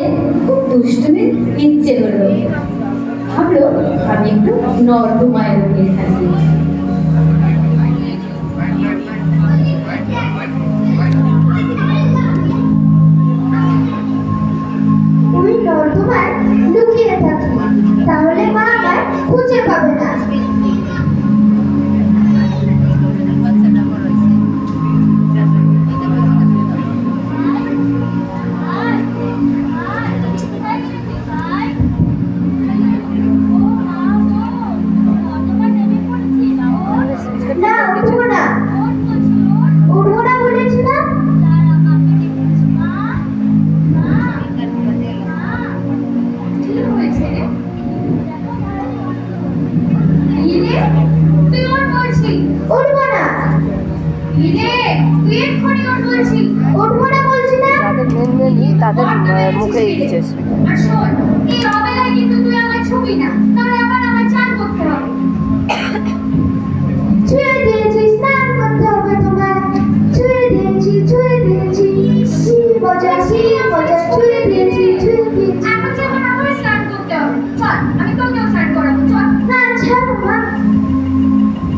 মনে খুব দুষ্টুমি ইচ্ছে হলো ভাবলো আমি একটু নর্দমায় লুকিয়ে থাকি। বলছি উঠবো না। দিলে তুই এক্ষুনি ওঠ বলছি। উঠবো না বলছি না? তাদের মেন মেনলি তাদের মুখে এই চশমা আর শোন এই অবেলায় কিন্তু তুই আমার ছবি না তাহলে আবার আমার চান করতে হবে। ছুঁয়ে দিয়েছি স্নান করতে হবে তোমার ছুঁয়ে দিয়েছি ছুঁয়ে দিয়েছি সি মজা সি মজা ছুঁয়ে দিয়েছি ছুঁয়ে দিয়েছি। আমাকে আবার আবার স্নান করতে হবে।